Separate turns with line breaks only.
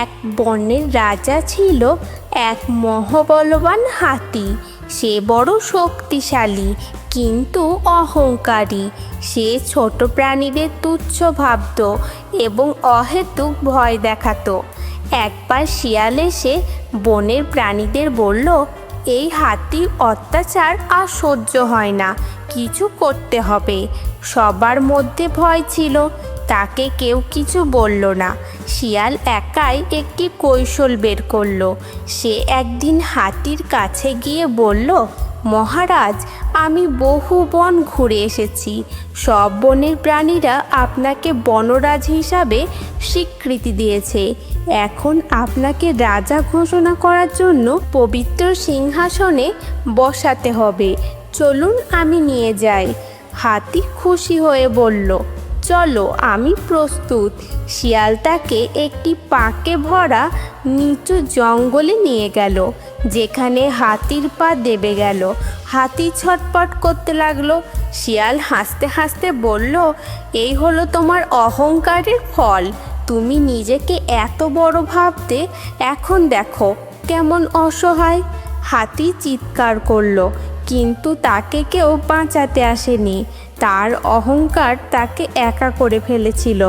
এক বনের রাজা ছিল এক মহাবলবান হাতি। সে বড় শক্তিশালী, কিন্তু অহংকারী। সে ছোট প্রাণীদের তুচ্ছ ভাবত এবং অহেতুক ভয় দেখাতো। একবার শিয়াল এসে বনের প্রাণীদের বলল, এই হাতির অত্যাচার আর সহ্য হয় না, কিছু করতে হবে। সবার মধ্যে ভয় ছিল, তাকে কেউ কিছু বলল না। শিয়াল একাই একটি কৌশল বের করল। সে একদিন হাতির কাছে গিয়ে বলল, মহারাজ, আমি বহু বন ঘুরে এসেছি। সব বনের প্রাণীরা আপনাকে বনরাজ হিসাবে স্বীকৃতি দিয়েছে। এখন আপনাকে রাজা ঘোষণা করার জন্য পবিত্র সিংহাসনে বসাতে হবে। চলুন আমি নিয়ে যাই। হাতি খুশি হয়ে বলল চলো, আমি প্রস্তুত। শিয়াল তাকে একটি পাকে ভরা নিচু জঙ্গলে নিয়ে গেল, যেখানে হাতির পা দেবে গেল। হাতি ছটপট করতে লাগল। শিয়াল হাসতে হাসতে বলল, এই হলো তোমার অহংকারের ফল। তুমি নিজেকে এত বড় ভাবতে এখন দেখো কেমন অসহায়। হাতি চিৎকার করল কিন্তু তাকে কেউ বাঁচাতে আসেনি। তার অহংকার তাকে একা করে ফেলেছিল।